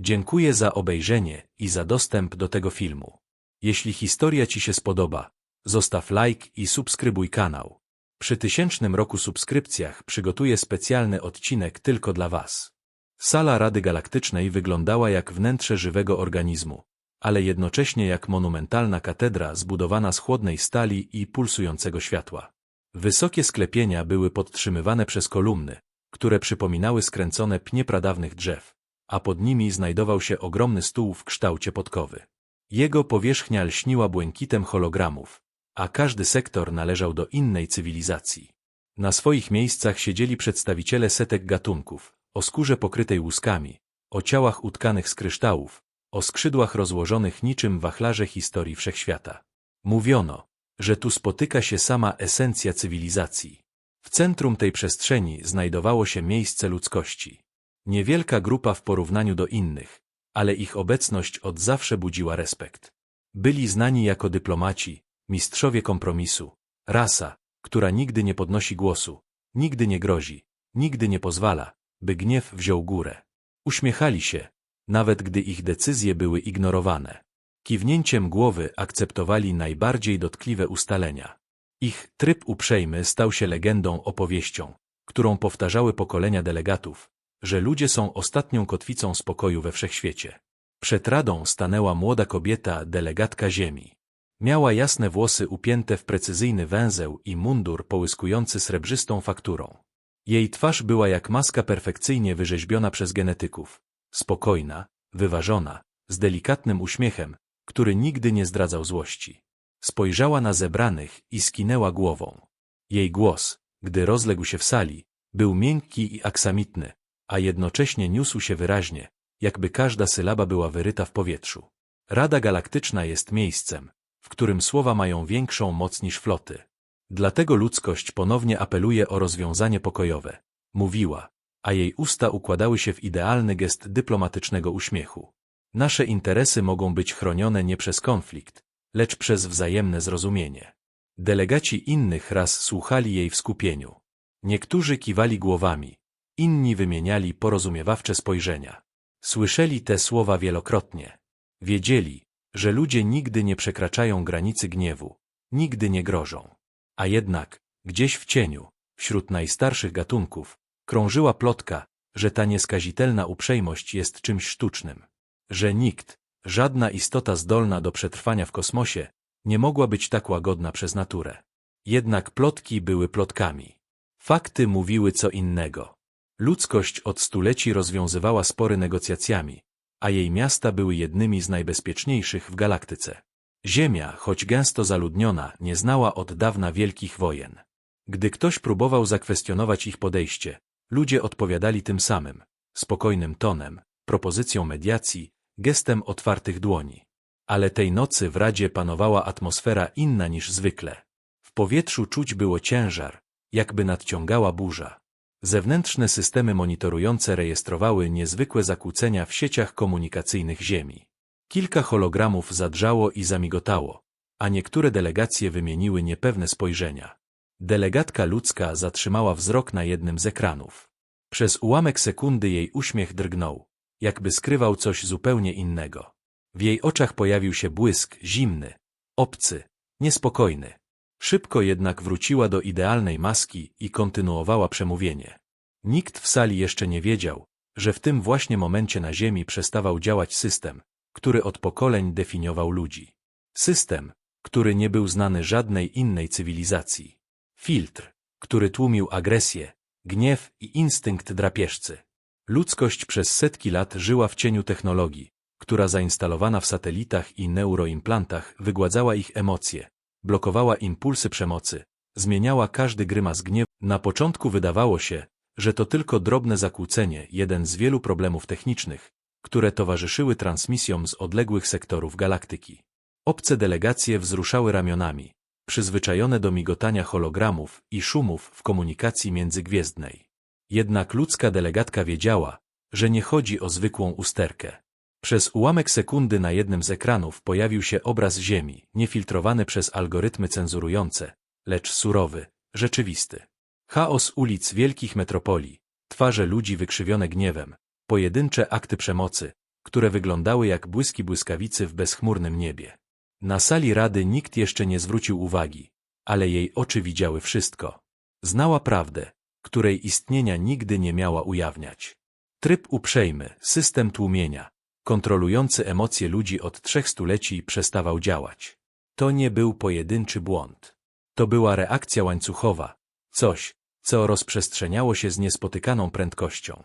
Dziękuję za obejrzenie i za dostęp do tego filmu. Jeśli historia Ci się spodoba, zostaw like i subskrybuj kanał. Przy tysięcznym roku subskrypcjach przygotuję specjalny odcinek tylko dla Was. Sala Rady Galaktycznej wyglądała jak wnętrze żywego organizmu, ale jednocześnie jak monumentalna katedra zbudowana z chłodnej stali i pulsującego światła. Wysokie sklepienia były podtrzymywane przez kolumny, które przypominały skręcone pnie pradawnych drzew, a pod nimi znajdował się ogromny stół w kształcie podkowy. Jego powierzchnia lśniła błękitem hologramów, a każdy sektor należał do innej cywilizacji. Na swoich miejscach siedzieli przedstawiciele setek gatunków, o skórze pokrytej łuskami, o ciałach utkanych z kryształów, o skrzydłach rozłożonych niczym wachlarze historii wszechświata. Mówiono, że tu spotyka się sama esencja cywilizacji. W centrum tej przestrzeni znajdowało się miejsce ludzkości. Niewielka grupa w porównaniu do innych, ale ich obecność od zawsze budziła respekt. Byli znani jako dyplomaci, mistrzowie kompromisu, rasa, która nigdy nie podnosi głosu, nigdy nie grozi, nigdy nie pozwala, by gniew wziął górę. Uśmiechali się, nawet gdy ich decyzje były ignorowane. Kiwnięciem głowy akceptowali najbardziej dotkliwe ustalenia. Ich tryb uprzejmy stał się legendą opowieścią, którą powtarzały pokolenia delegatów, że ludzie są ostatnią kotwicą spokoju we wszechświecie. Przed radą stanęła młoda kobieta, delegatka ziemi. Miała jasne włosy upięte w precyzyjny węzeł i mundur połyskujący srebrzystą fakturą. Jej twarz była jak maska perfekcyjnie wyrzeźbiona przez genetyków. Spokojna, wyważona, z delikatnym uśmiechem, który nigdy nie zdradzał złości. Spojrzała na zebranych i skinęła głową. Jej głos, gdy rozległ się w sali, był miękki i aksamitny, a jednocześnie niósł się wyraźnie, jakby każda sylaba była wyryta w powietrzu. Rada Galaktyczna jest miejscem, w którym słowa mają większą moc niż floty. Dlatego ludzkość ponownie apeluje o rozwiązanie pokojowe. Mówiła, a jej usta układały się w idealny gest dyplomatycznego uśmiechu. Nasze interesy mogą być chronione nie przez konflikt, lecz przez wzajemne zrozumienie. Delegaci innych ras słuchali jej w skupieniu. Niektórzy kiwali głowami, inni wymieniali porozumiewawcze spojrzenia. Słyszeli te słowa wielokrotnie. Wiedzieli, że ludzie nigdy nie przekraczają granicy gniewu, nigdy nie grożą. A jednak, gdzieś w cieniu, wśród najstarszych gatunków, krążyła plotka, że ta nieskazitelna uprzejmość jest czymś sztucznym. Że nikt, żadna istota zdolna do przetrwania w kosmosie, nie mogła być tak łagodna przez naturę. Jednak plotki były plotkami. Fakty mówiły co innego. Ludzkość od stuleci rozwiązywała spory negocjacjami, a jej miasta były jednymi z najbezpieczniejszych w galaktyce. Ziemia, choć gęsto zaludniona, nie znała od dawna wielkich wojen. Gdy ktoś próbował zakwestionować ich podejście, ludzie odpowiadali tym samym, spokojnym tonem, propozycją mediacji, gestem otwartych dłoni. Ale tej nocy w Radzie panowała atmosfera inna niż zwykle. W powietrzu czuć było ciężar, jakby nadciągała burza. Zewnętrzne systemy monitorujące rejestrowały niezwykłe zakłócenia w sieciach komunikacyjnych Ziemi. Kilka hologramów zadrżało i zamigotało, a niektóre delegacje wymieniły niepewne spojrzenia. Delegatka ludzka zatrzymała wzrok na jednym z ekranów. Przez ułamek sekundy jej uśmiech drgnął, jakby skrywał coś zupełnie innego. W jej oczach pojawił się błysk, zimny, obcy, niespokojny. Szybko jednak wróciła do idealnej maski i kontynuowała przemówienie. Nikt w sali jeszcze nie wiedział, że w tym właśnie momencie na Ziemi przestawał działać system, który od pokoleń definiował ludzi. System, który nie był znany żadnej innej cywilizacji. Filtr, który tłumił agresję, gniew i instynkt drapieżcy. Ludzkość przez setki lat żyła w cieniu technologii, która zainstalowana w satelitach i neuroimplantach wygładzała ich emocje, blokowała impulsy przemocy, zmieniała każdy grymas gniewu. Na początku wydawało się, że to tylko drobne zakłócenie, jeden z wielu problemów technicznych, które towarzyszyły transmisjom z odległych sektorów galaktyki. Obce delegacje wzruszały ramionami, przyzwyczajone do migotania hologramów i szumów w komunikacji międzygwiezdnej. Jednak ludzka delegatka wiedziała, że nie chodzi o zwykłą usterkę. Przez ułamek sekundy na jednym z ekranów pojawił się obraz Ziemi, niefiltrowany przez algorytmy cenzurujące, lecz surowy, rzeczywisty. Chaos ulic wielkich metropolii, twarze ludzi wykrzywione gniewem, pojedyncze akty przemocy, które wyglądały jak błyski błyskawicy w bezchmurnym niebie. Na sali rady nikt jeszcze nie zwrócił uwagi, ale jej oczy widziały wszystko. Znała prawdę, której istnienia nigdy nie miała ujawniać. Tryb uprzejmy, system tłumienia, kontrolujący emocje ludzi od trzech stuleci przestawał działać. To nie był pojedynczy błąd. To była reakcja łańcuchowa, coś, co rozprzestrzeniało się z niespotykaną prędkością.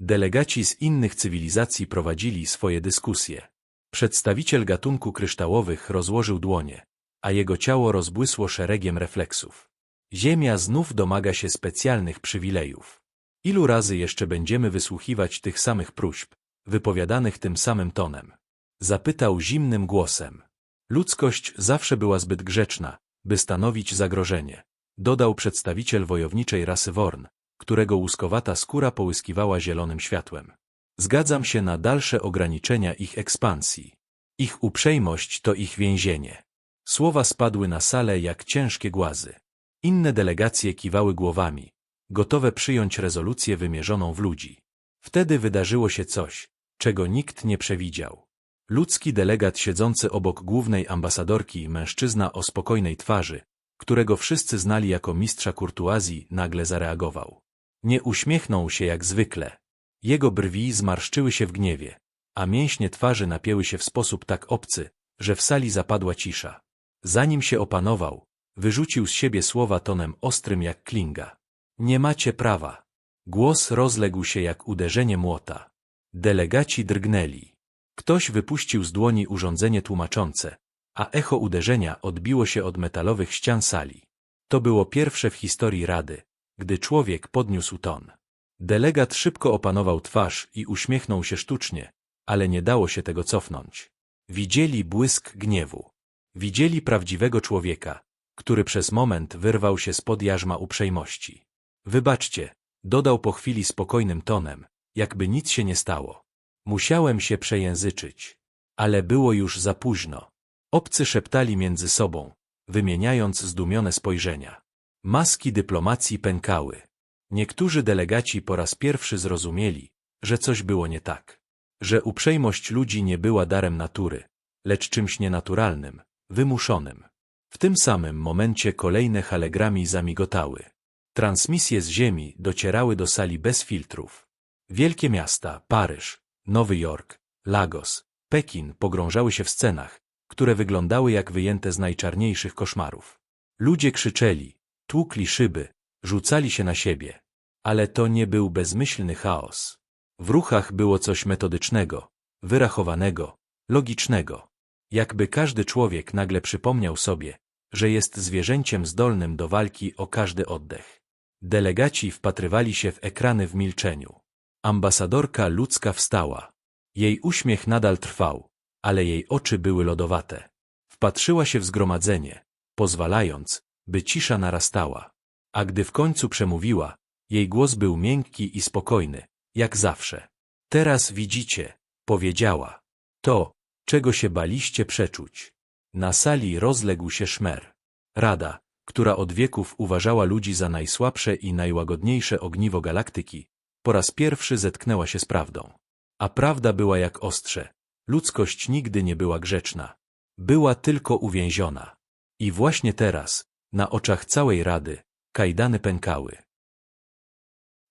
Delegaci z innych cywilizacji prowadzili swoje dyskusje. Przedstawiciel gatunku kryształowych rozłożył dłonie, a jego ciało rozbłysło szeregiem refleksów. Ziemia znów domaga się specjalnych przywilejów. Ilu razy jeszcze będziemy wysłuchiwać tych samych próśb, wypowiadanych tym samym tonem? Zapytał zimnym głosem. Ludzkość zawsze była zbyt grzeczna, by stanowić zagrożenie. Dodał przedstawiciel wojowniczej rasy Worn, którego łuskowata skóra połyskiwała zielonym światłem. Zgadzam się na dalsze ograniczenia ich ekspansji. Ich uprzejmość to ich więzienie. Słowa spadły na salę jak ciężkie głazy. Inne delegacje kiwały głowami, gotowe przyjąć rezolucję wymierzoną w ludzi. Wtedy wydarzyło się coś, czego nikt nie przewidział. Ludzki delegat siedzący obok głównej ambasadorki, mężczyzna o spokojnej twarzy, którego wszyscy znali jako mistrza kurtuazji, nagle zareagował. Nie uśmiechnął się jak zwykle. Jego brwi zmarszczyły się w gniewie, a mięśnie twarzy napięły się w sposób tak obcy, że w sali zapadła cisza. Zanim się opanował, wyrzucił z siebie słowa tonem ostrym jak klinga. Nie macie prawa. Głos rozległ się jak uderzenie młota. Delegaci drgnęli. Ktoś wypuścił z dłoni urządzenie tłumaczące, a echo uderzenia odbiło się od metalowych ścian sali. To było pierwsze w historii Rady, gdy człowiek podniósł ton. Delegat szybko opanował twarz i uśmiechnął się sztucznie, ale nie dało się tego cofnąć. Widzieli błysk gniewu. Widzieli prawdziwego człowieka, który przez moment wyrwał się spod jarzma uprzejmości. Wybaczcie, dodał po chwili spokojnym tonem, jakby nic się nie stało. Musiałem się przejęzyczyć. Ale było już za późno. Obcy szeptali między sobą, wymieniając zdumione spojrzenia. Maski dyplomacji pękały. Niektórzy delegaci po raz pierwszy zrozumieli, że coś było nie tak. Że uprzejmość ludzi nie była darem natury, lecz czymś nienaturalnym, wymuszonym. W tym samym momencie kolejne halegrami zamigotały. Transmisje z Ziemi docierały do sali bez filtrów. Wielkie miasta, Paryż, Nowy Jork, Lagos, Pekin pogrążały się w scenach, które wyglądały jak wyjęte z najczarniejszych koszmarów. Ludzie krzyczeli, tłukli szyby, rzucali się na siebie. Ale to nie był bezmyślny chaos. W ruchach było coś metodycznego, wyrachowanego, logicznego. Jakby każdy człowiek nagle przypomniał sobie, że jest zwierzęciem zdolnym do walki o każdy oddech. Delegaci wpatrywali się w ekrany w milczeniu. Ambasadorka ludzka wstała. Jej uśmiech nadal trwał, ale jej oczy były lodowate. Wpatrzyła się w zgromadzenie, pozwalając, by cisza narastała. A gdy w końcu przemówiła, jej głos był miękki i spokojny, jak zawsze. Teraz widzicie, powiedziała. To, czego się baliście przeczuć. Na sali rozległ się szmer. Rada, która od wieków uważała ludzi za najsłabsze i najłagodniejsze ogniwo galaktyki, po raz pierwszy zetknęła się z prawdą. A prawda była jak ostrze. Ludzkość nigdy nie była grzeczna. Była tylko uwięziona. I właśnie teraz, na oczach całej Rady, kajdany pękały.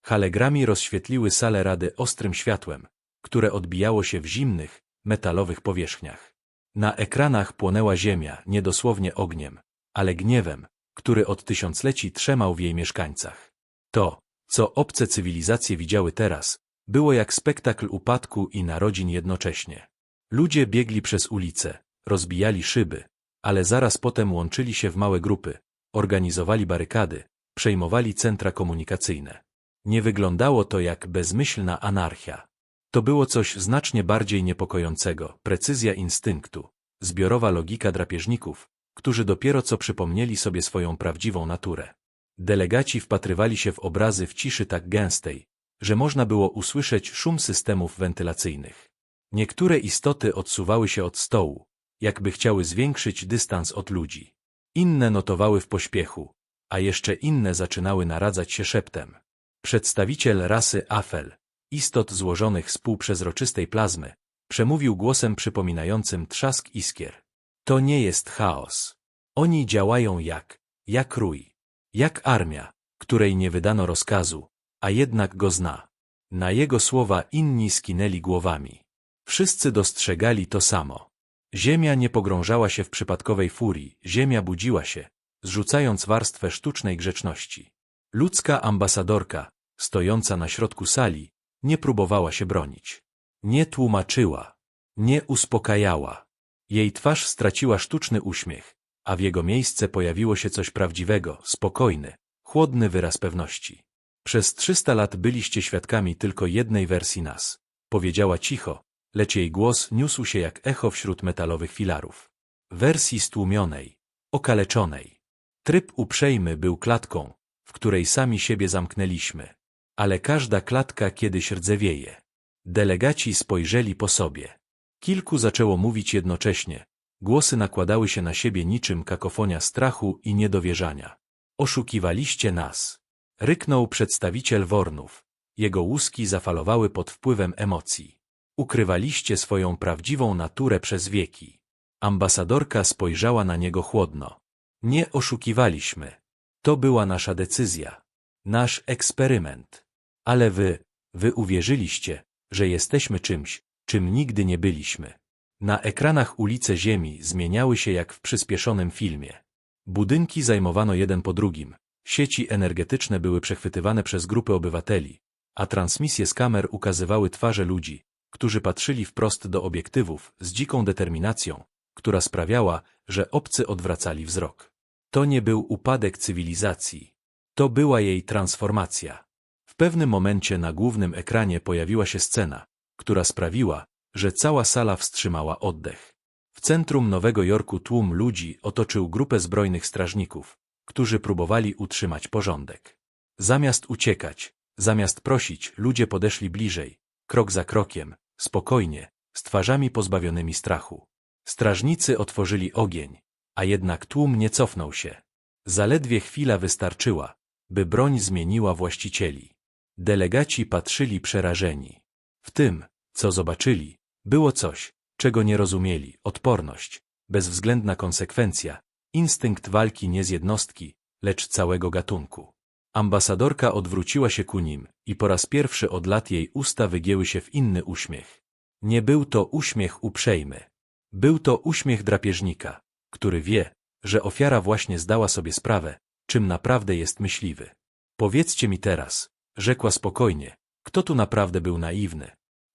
Halegrami rozświetliły salę Rady ostrym światłem, które odbijało się w zimnych, metalowych powierzchniach. Na ekranach płonęła ziemia, niedosłownie ogniem, ale gniewem, który od tysiącleci trzemał w jej mieszkańcach. To, co obce cywilizacje widziały teraz, było jak spektakl upadku i narodzin jednocześnie. Ludzie biegli przez ulice, rozbijali szyby, ale zaraz potem łączyli się w małe grupy, organizowali barykady, przejmowali centra komunikacyjne. Nie wyglądało to jak bezmyślna anarchia. To było coś znacznie bardziej niepokojącego, precyzja instynktu, zbiorowa logika drapieżników, którzy dopiero co przypomnieli sobie swoją prawdziwą naturę. Delegaci wpatrywali się w obrazy w ciszy tak gęstej, że można było usłyszeć szum systemów wentylacyjnych. Niektóre istoty odsuwały się od stołu, jakby chciały zwiększyć dystans od ludzi. Inne notowały w pośpiechu, a jeszcze inne zaczynały naradzać się szeptem. Przedstawiciel rasy Afel, istot złożonych z półprzezroczystej plazmy, Przemówił głosem przypominającym trzask iskier. To nie jest chaos. Oni działają jak, jak rój. Jak armia, której nie wydano rozkazu, a jednak go zna. Na jego słowa inni skinęli głowami. Wszyscy dostrzegali to samo. Ziemia nie pogrążała się w przypadkowej furii, ziemia budziła się, zrzucając warstwę sztucznej grzeczności. Ludzka ambasadorka, stojąca na środku sali, nie próbowała się bronić. Nie tłumaczyła, nie uspokajała. Jej twarz straciła sztuczny uśmiech, a w jego miejsce pojawiło się coś prawdziwego, spokojny, chłodny wyraz pewności. Przez trzysta lat byliście świadkami tylko jednej wersji nas, powiedziała cicho, lecz jej głos niósł się jak echo wśród metalowych filarów. Wersji stłumionej, okaleczonej. Tryb uprzejmy był klatką, w której sami siebie zamknęliśmy. Ale każda klatka kiedyś rdzewieje. Delegaci spojrzeli po sobie. Kilku zaczęło mówić jednocześnie. Głosy nakładały się na siebie niczym kakofonia strachu i niedowierzania. Oszukiwaliście nas. Ryknął przedstawiciel Wornów. Jego łuski zafalowały pod wpływem emocji. Ukrywaliście swoją prawdziwą naturę przez wieki. Ambasadorka spojrzała na niego chłodno. Nie oszukiwaliśmy. To była nasza decyzja. Nasz eksperyment. Ale wy, wy uwierzyliście, że jesteśmy czymś, czym nigdy nie byliśmy. Na ekranach ulice Ziemi zmieniały się jak w przyspieszonym filmie. Budynki zajmowano jeden po drugim, sieci energetyczne były przechwytywane przez grupy obywateli, a transmisje z kamer ukazywały twarze ludzi, którzy patrzyli wprost do obiektywów z dziką determinacją, która sprawiała, że obcy odwracali wzrok. To nie był upadek cywilizacji. To była jej transformacja. W pewnym momencie na głównym ekranie pojawiła się scena, która sprawiła, że cała sala wstrzymała oddech. W centrum Nowego Jorku tłum ludzi otoczył grupę zbrojnych strażników, którzy próbowali utrzymać porządek. Zamiast uciekać, zamiast prosić, ludzie podeszli bliżej, krok za krokiem, spokojnie, z twarzami pozbawionymi strachu. Strażnicy otworzyli ogień, a jednak tłum nie cofnął się. Zaledwie chwila wystarczyła, by broń zmieniła właścicieli. Delegaci patrzyli przerażeni. W tym, co zobaczyli, było coś, czego nie rozumieli, odporność, bezwzględna konsekwencja, instynkt walki nie z jednostki, lecz całego gatunku. Ambasadorka odwróciła się ku nim i po raz pierwszy od lat jej usta wygięły się w inny uśmiech. Nie był to uśmiech uprzejmy. Był to uśmiech drapieżnika, który wie, że ofiara właśnie zdała sobie sprawę, czym naprawdę jest myśliwy. Powiedzcie mi teraz, rzekła spokojnie, kto tu naprawdę był naiwny.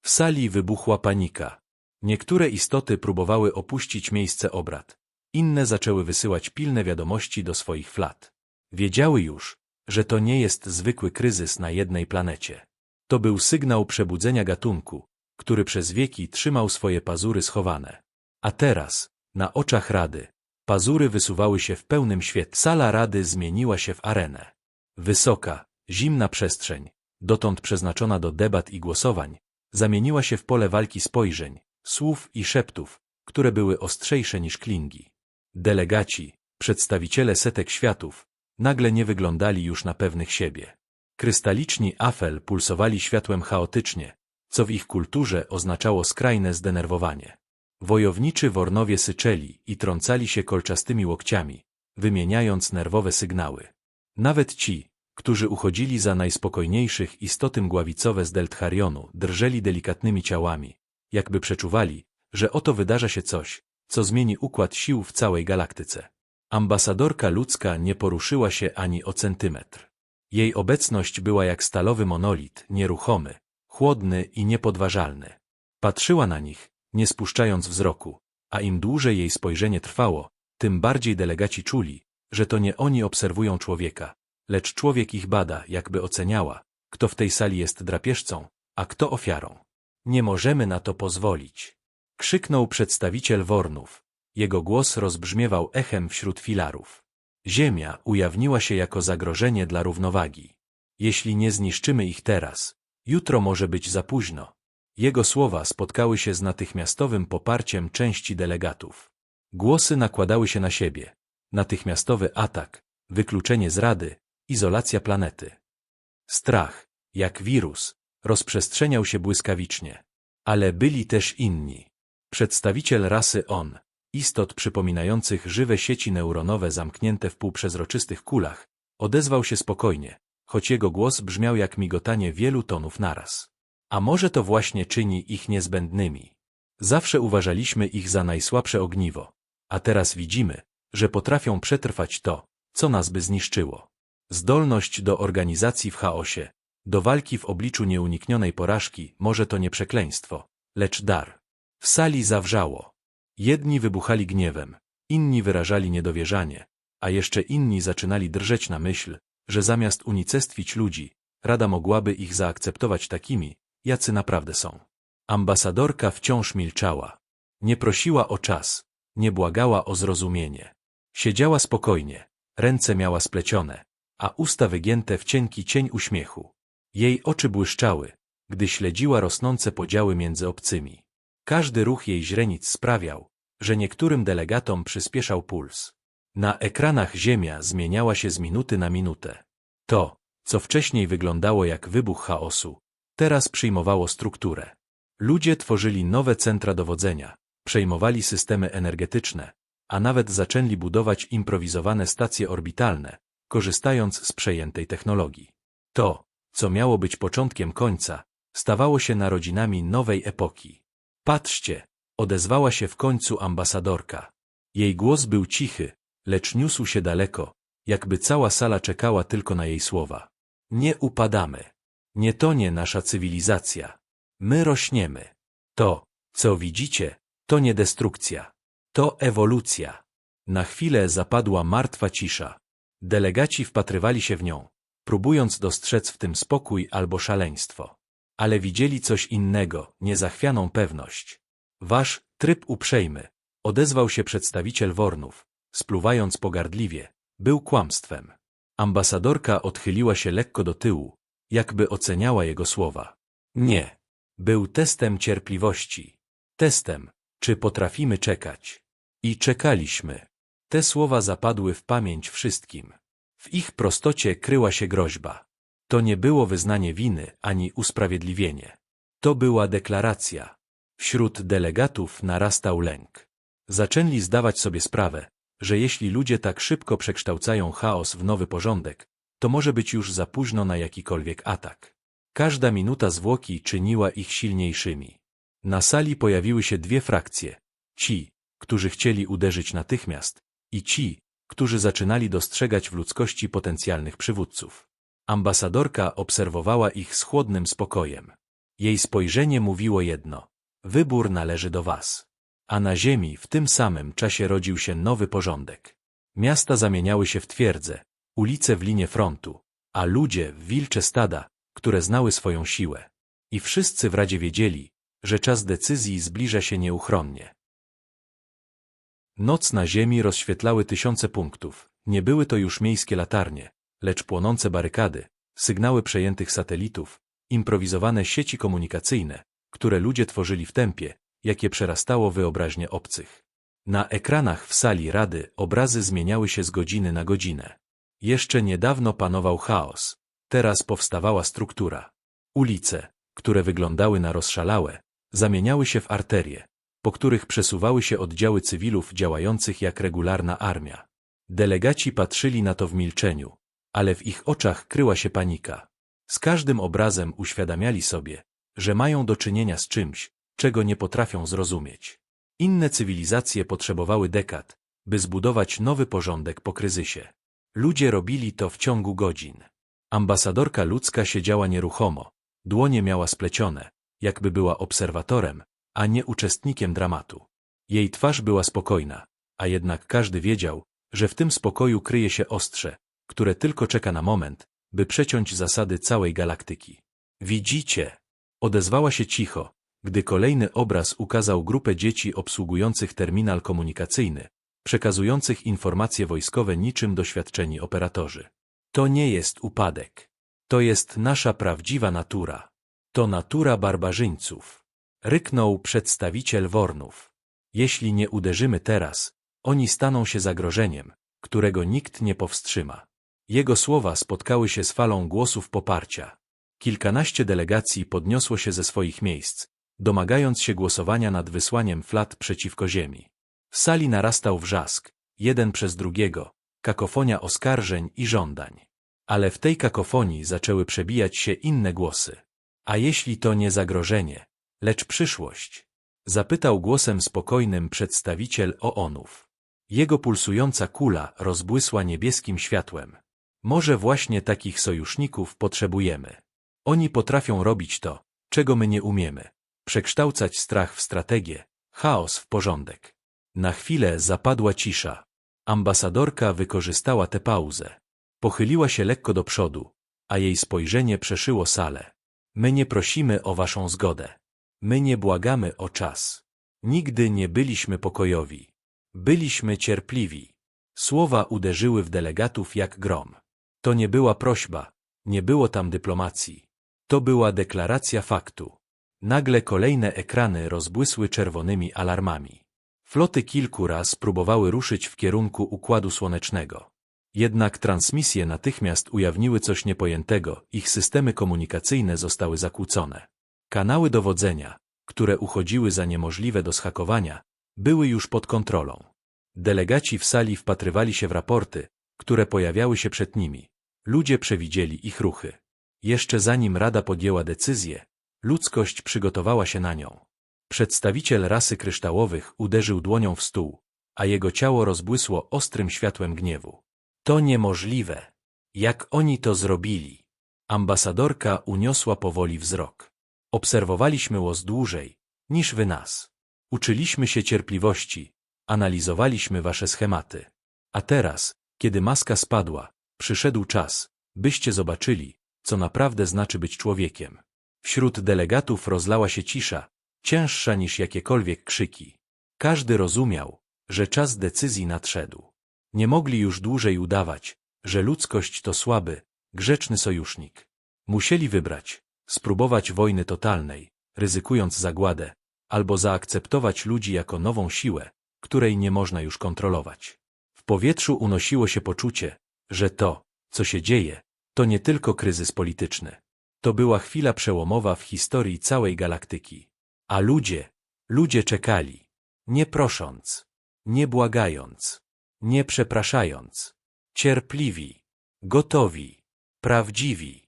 W sali wybuchła panika. Niektóre istoty próbowały opuścić miejsce obrad. Inne zaczęły wysyłać pilne wiadomości do swoich flat. Wiedziały już, że to nie jest zwykły kryzys na jednej planecie. To był sygnał przebudzenia gatunku, który przez wieki trzymał swoje pazury schowane. A teraz, na oczach Rady, pazury wysuwały się w pełnym świetle. Sala Rady zmieniła się w arenę. Wysoka, zimna przestrzeń, dotąd przeznaczona do debat i głosowań, zamieniła się w pole walki spojrzeń, słów i szeptów, które były ostrzejsze niż klingi. Delegaci, przedstawiciele setek światów, nagle nie wyglądali już na pewnych siebie. Krystaliczni afel pulsowali światłem chaotycznie, co w ich kulturze oznaczało skrajne zdenerwowanie. Wojowniczy wornowie syczeli i trącali się kolczastymi łokciami, wymieniając nerwowe sygnały. Nawet ci, którzy uchodzili za najspokojniejszych istoty mgławicowe z Deltharionu, drżeli delikatnymi ciałami, jakby przeczuwali, że oto wydarza się coś, co zmieni układ sił w całej galaktyce. Ambasadorka ludzka nie poruszyła się ani o centymetr. Jej obecność była jak stalowy monolit, nieruchomy, chłodny i niepodważalny. Patrzyła na nich, nie spuszczając wzroku, a im dłużej jej spojrzenie trwało, tym bardziej delegaci czuli, że to nie oni obserwują człowieka, lecz człowiek ich bada, jakby oceniała, kto w tej sali jest drapieżcą, a kto ofiarą. Nie możemy na to pozwolić. Krzyknął przedstawiciel Wornów. Jego głos rozbrzmiewał echem wśród filarów. Ziemia ujawniła się jako zagrożenie dla równowagi. Jeśli nie zniszczymy ich teraz, jutro może być za późno. Jego słowa spotkały się z natychmiastowym poparciem części delegatów. Głosy nakładały się na siebie. Natychmiastowy atak, wykluczenie z rady, izolacja planety. Strach, jak wirus, rozprzestrzeniał się błyskawicznie. Ale byli też inni. Przedstawiciel rasy on, istot przypominających żywe sieci neuronowe zamknięte w półprzezroczystych kulach, odezwał się spokojnie, choć jego głos brzmiał jak migotanie wielu tonów naraz. A może to właśnie czyni ich niezbędnymi. Zawsze uważaliśmy ich za najsłabsze ogniwo, a teraz widzimy, że potrafią przetrwać to, co nas by zniszczyło. Zdolność do organizacji w chaosie, do walki w obliczu nieuniknionej porażki może to nie przekleństwo, lecz dar. W sali zawrzało. Jedni wybuchali gniewem, inni wyrażali niedowierzanie, a jeszcze inni zaczynali drżeć na myśl, że zamiast unicestwić ludzi, Rada mogłaby ich zaakceptować takimi, jacy naprawdę są. Ambasadorka wciąż milczała. Nie prosiła o czas, nie błagała o zrozumienie. Siedziała spokojnie, ręce miała splecione, a usta wygięte w cienki cień uśmiechu. Jej oczy błyszczały, gdy śledziła rosnące podziały między obcymi. Każdy ruch jej źrenic sprawiał, że niektórym delegatom przyspieszał puls. Na ekranach Ziemia zmieniała się z minuty na minutę. To, co wcześniej wyglądało jak wybuch chaosu, teraz przyjmowało strukturę. Ludzie tworzyli nowe centra dowodzenia, przejmowali systemy energetyczne, a nawet zaczęli budować improwizowane stacje orbitalne, korzystając z przejętej technologii. To, co miało być początkiem końca, stawało się narodzinami nowej epoki. Patrzcie, odezwała się w końcu ambasadorka. Jej głos był cichy, lecz niósł się daleko, jakby cała sala czekała tylko na jej słowa. Nie upadamy. Nie tonie nasza cywilizacja. My rośniemy. To, co widzicie, to nie destrukcja. To ewolucja. Na chwilę zapadła martwa cisza. Delegaci wpatrywali się w nią, próbując dostrzec w tym spokój albo szaleństwo. Ale widzieli coś innego, niezachwianą pewność. Wasz tryb uprzejmy, odezwał się przedstawiciel Wornów, spluwając pogardliwie, był kłamstwem. Ambasadorka odchyliła się lekko do tyłu, jakby oceniała jego słowa. Nie. Był testem cierpliwości. Testem, czy potrafimy czekać. I czekaliśmy. Te słowa zapadły w pamięć wszystkim. W ich prostocie kryła się groźba. To nie było wyznanie winy ani usprawiedliwienie. To była deklaracja. Wśród delegatów narastał lęk. Zaczęli zdawać sobie sprawę, że jeśli ludzie tak szybko przekształcają chaos w nowy porządek, to może być już za późno na jakikolwiek atak. Każda minuta zwłoki czyniła ich silniejszymi. Na sali pojawiły się dwie frakcje. Ci, którzy chcieli uderzyć natychmiast i ci, którzy zaczynali dostrzegać w ludzkości potencjalnych przywódców. Ambasadorka obserwowała ich z chłodnym spokojem. Jej spojrzenie mówiło jedno. Wybór należy do was. A na ziemi w tym samym czasie rodził się nowy porządek. Miasta zamieniały się w twierdze, ulice w linie frontu, a ludzie w wilcze stada, które znały swoją siłę. I wszyscy w Radzie wiedzieli, że czas decyzji zbliża się nieuchronnie. Noc na ziemi rozświetlały tysiące punktów. Nie były to już miejskie latarnie, lecz płonące barykady, sygnały przejętych satelitów, improwizowane sieci komunikacyjne, które ludzie tworzyli w tempie, jakie przerastało wyobraźnię obcych. Na ekranach w sali rady obrazy zmieniały się z godziny na godzinę. Jeszcze niedawno panował chaos, teraz powstawała struktura. Ulice, które wyglądały na rozszalałe, zamieniały się w arterie, po których przesuwały się oddziały cywilów działających jak regularna armia. Delegaci patrzyli na to w milczeniu, ale w ich oczach kryła się panika. Z każdym obrazem uświadamiali sobie, że mają do czynienia z czymś, czego nie potrafią zrozumieć. Inne cywilizacje potrzebowały dekad, by zbudować nowy porządek po kryzysie. Ludzie robili to w ciągu godzin. Ambasadorka ludzka siedziała nieruchomo, dłonie miała splecione, jakby była obserwatorem, a nie uczestnikiem dramatu. Jej twarz była spokojna, a jednak każdy wiedział, że w tym spokoju kryje się ostrze, które tylko czeka na moment, by przeciąć zasady całej galaktyki. Widzicie? Odezwała się cicho, gdy kolejny obraz ukazał grupę dzieci obsługujących terminal komunikacyjny, przekazujących informacje wojskowe niczym doświadczeni operatorzy. To nie jest upadek. To jest nasza prawdziwa natura. To natura barbarzyńców. Ryknął przedstawiciel Wornów. Jeśli nie uderzymy teraz, oni staną się zagrożeniem, którego nikt nie powstrzyma. Jego słowa spotkały się z falą głosów poparcia. Kilkanaście delegacji podniosło się ze swoich miejsc, domagając się głosowania nad wysłaniem flat przeciwko ziemi. W sali narastał wrzask, jeden przez drugiego, kakofonia oskarżeń i żądań. Ale w tej kakofonii zaczęły przebijać się inne głosy. A jeśli to nie zagrożenie, lecz przyszłość? Zapytał głosem spokojnym przedstawiciel OONów. Jego pulsująca kula rozbłysła niebieskim światłem. Może właśnie takich sojuszników potrzebujemy. Oni potrafią robić to, czego my nie umiemy. Przekształcać strach w strategię, chaos w porządek. Na chwilę zapadła cisza. Ambasadorka wykorzystała tę pauzę. Pochyliła się lekko do przodu, a jej spojrzenie przeszyło salę. My nie prosimy o waszą zgodę. My nie błagamy o czas. Nigdy nie byliśmy pokojowi. Byliśmy cierpliwi. Słowa uderzyły w delegatów jak grom. To nie była prośba, nie było tam dyplomacji. To była deklaracja faktu. Nagle kolejne ekrany rozbłysły czerwonymi alarmami. Floty kilku raz próbowały ruszyć w kierunku Układu Słonecznego. Jednak transmisje natychmiast ujawniły coś niepojętego, ich systemy komunikacyjne zostały zakłócone. Kanały dowodzenia, które uchodziły za niemożliwe do schakowania, były już pod kontrolą. Delegaci w sali wpatrywali się w raporty, które pojawiały się przed nimi. Ludzie przewidzieli ich ruchy. Jeszcze zanim Rada podjęła decyzję, ludzkość przygotowała się na nią. Przedstawiciel rasy kryształowych uderzył dłonią w stół, a jego ciało rozbłysło ostrym światłem gniewu. To niemożliwe. Jak oni to zrobili? Ambasadorka uniosła powoli wzrok. Obserwowaliśmy łos dłużej, niż wy nas. Uczyliśmy się cierpliwości, analizowaliśmy wasze schematy. A teraz, kiedy maska spadła, przyszedł czas, byście zobaczyli, co naprawdę znaczy być człowiekiem. Wśród delegatów rozlała się cisza, cięższa niż jakiekolwiek krzyki. Każdy rozumiał, że czas decyzji nadszedł. Nie mogli już dłużej udawać, że ludzkość to słaby, grzeczny sojusznik. Musieli wybrać, spróbować wojny totalnej, ryzykując zagładę, albo zaakceptować ludzi jako nową siłę, której nie można już kontrolować. W powietrzu unosiło się poczucie, że to, co się dzieje, to nie tylko kryzys polityczny. To była chwila przełomowa w historii całej galaktyki. A ludzie, ludzie czekali, nie prosząc, nie błagając, nie przepraszając, cierpliwi, gotowi, prawdziwi.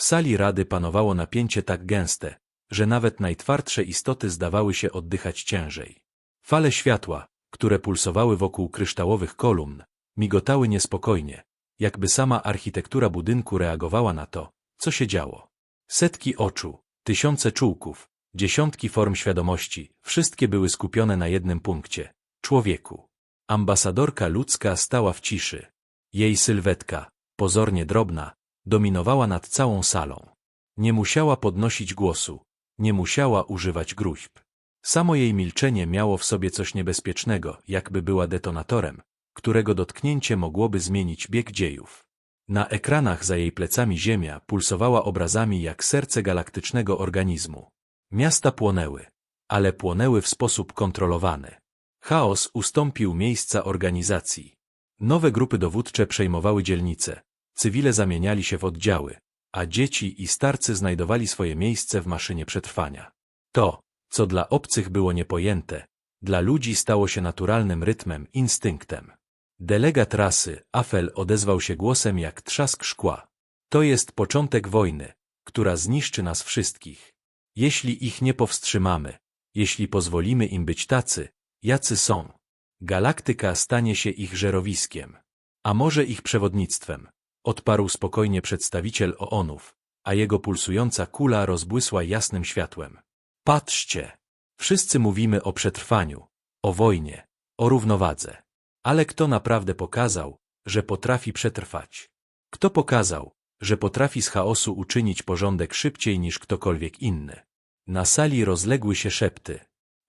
W sali rady panowało napięcie tak gęste, że nawet najtwardsze istoty zdawały się oddychać ciężej. Fale światła, które pulsowały wokół kryształowych kolumn, migotały niespokojnie, jakby sama architektura budynku reagowała na to, co się działo. Setki oczu, tysiące czułków, dziesiątki form świadomości, wszystkie były skupione na jednym punkcie człowieku. Ambasadorka ludzka stała w ciszy. Jej sylwetka, pozornie drobna, dominowała nad całą salą. Nie musiała podnosić głosu, nie musiała używać gruźb. Samo jej milczenie miało w sobie coś niebezpiecznego, jakby była detonatorem, którego dotknięcie mogłoby zmienić bieg dziejów. Na ekranach za jej plecami Ziemia pulsowała obrazami jak serce galaktycznego organizmu. Miasta płonęły, ale płonęły w sposób kontrolowany. Chaos ustąpił miejsca organizacji. Nowe grupy dowódcze przejmowały dzielnice, cywile zamieniali się w oddziały, a dzieci i starcy znajdowali swoje miejsce w maszynie przetrwania. To, co dla obcych było niepojęte, dla ludzi stało się naturalnym rytmem, instynktem. Delegat rasy, Afel, odezwał się głosem jak trzask szkła. To jest początek wojny, która zniszczy nas wszystkich. Jeśli ich nie powstrzymamy, jeśli pozwolimy im być tacy, jacy są, galaktyka stanie się ich żerowiskiem. A może ich przewodnictwem, odparł spokojnie przedstawiciel OONów, a jego pulsująca kula rozbłysła jasnym światłem. Patrzcie! Wszyscy mówimy o przetrwaniu, o wojnie, o równowadze. Ale kto naprawdę pokazał, że potrafi przetrwać? Kto pokazał, że potrafi z chaosu uczynić porządek szybciej niż ktokolwiek inny? Na sali rozległy się szepty.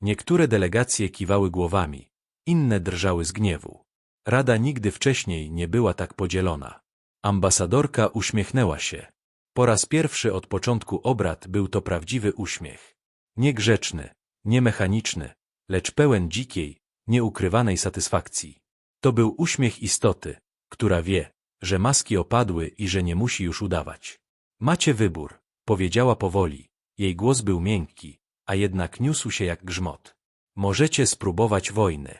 Niektóre delegacje kiwały głowami, inne drżały z gniewu. Rada nigdy wcześniej nie była tak podzielona. Ambasadorka uśmiechnęła się. Po raz pierwszy od początku obrad był to prawdziwy uśmiech. Niegrzeczny, niemechaniczny, lecz pełen dzikiej, nieukrywanej satysfakcji. To był uśmiech istoty, która wie, że maski opadły i że nie musi już udawać. Macie wybór, powiedziała powoli, Jej głos był miękki, a jednak niósł się jak grzmot. Możecie spróbować wojny.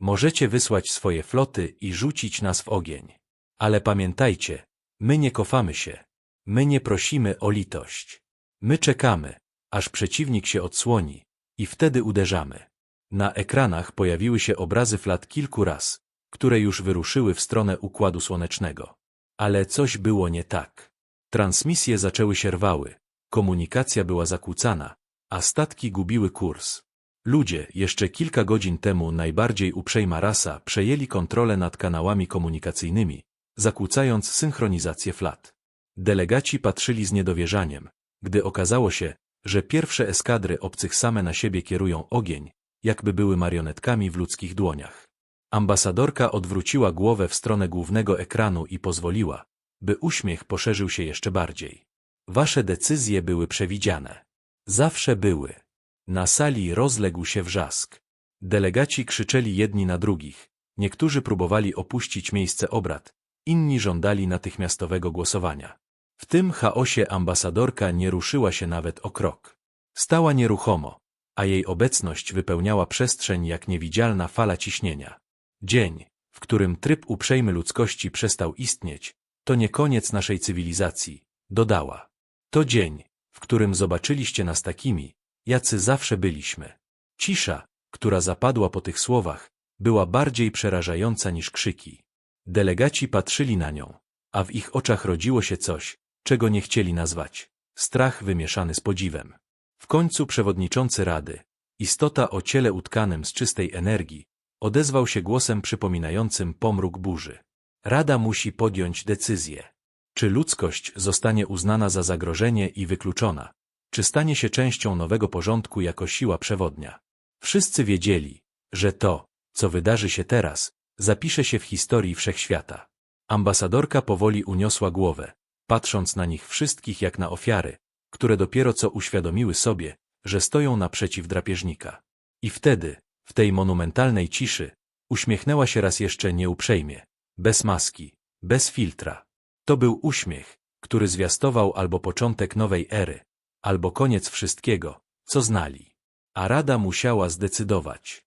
Możecie wysłać swoje floty i rzucić nas w ogień. Ale pamiętajcie, my nie kofamy się. My nie prosimy o litość. My czekamy, aż przeciwnik się odsłoni i wtedy uderzamy. Na ekranach pojawiły się obrazy flat kilku raz, które już wyruszyły w stronę Układu Słonecznego. Ale coś było nie tak. Transmisje zaczęły się rwały, komunikacja była zakłócana, a statki gubiły kurs. Ludzie, jeszcze kilka godzin temu najbardziej uprzejma rasa, przejęli kontrolę nad kanałami komunikacyjnymi, zakłócając synchronizację flat. Delegaci patrzyli z niedowierzaniem, gdy okazało się, że pierwsze eskadry obcych same na siebie kierują ogień, jakby były marionetkami w ludzkich dłoniach. Ambasadorka odwróciła głowę w stronę głównego ekranu i pozwoliła, by uśmiech poszerzył się jeszcze bardziej. Wasze decyzje były przewidziane. Zawsze były. Na sali rozległ się wrzask. Delegaci krzyczeli jedni na drugich. Niektórzy próbowali opuścić miejsce obrad, inni żądali natychmiastowego głosowania. W tym chaosie ambasadorka nie ruszyła się nawet o krok. Stała nieruchomo, a jej obecność wypełniała przestrzeń jak niewidzialna fala ciśnienia. Dzień, w którym tryb uprzejmy ludzkości przestał istnieć, to nie koniec naszej cywilizacji, dodała. To dzień, w którym zobaczyliście nas takimi, jacy zawsze byliśmy. Cisza, która zapadła po tych słowach, była bardziej przerażająca niż krzyki. Delegaci patrzyli na nią, a w ich oczach rodziło się coś, czego nie chcieli nazwać. Strach wymieszany z podziwem. W końcu przewodniczący rady, istota o ciele utkanym z czystej energii, odezwał się głosem przypominającym pomruk burzy. Rada musi podjąć decyzję. Czy ludzkość zostanie uznana za zagrożenie i wykluczona? Czy stanie się częścią nowego porządku jako siła przewodnia? Wszyscy wiedzieli, że to, co wydarzy się teraz, zapisze się w historii wszechświata. Ambasadorka powoli uniosła głowę, patrząc na nich wszystkich jak na ofiary, które dopiero co uświadomiły sobie, że stoją naprzeciw drapieżnika. I wtedy, w tej monumentalnej ciszy, uśmiechnęła się raz jeszcze nieuprzejmie, bez maski, bez filtra. To był uśmiech, który zwiastował albo początek nowej ery, albo koniec wszystkiego, co znali. A Rada musiała zdecydować.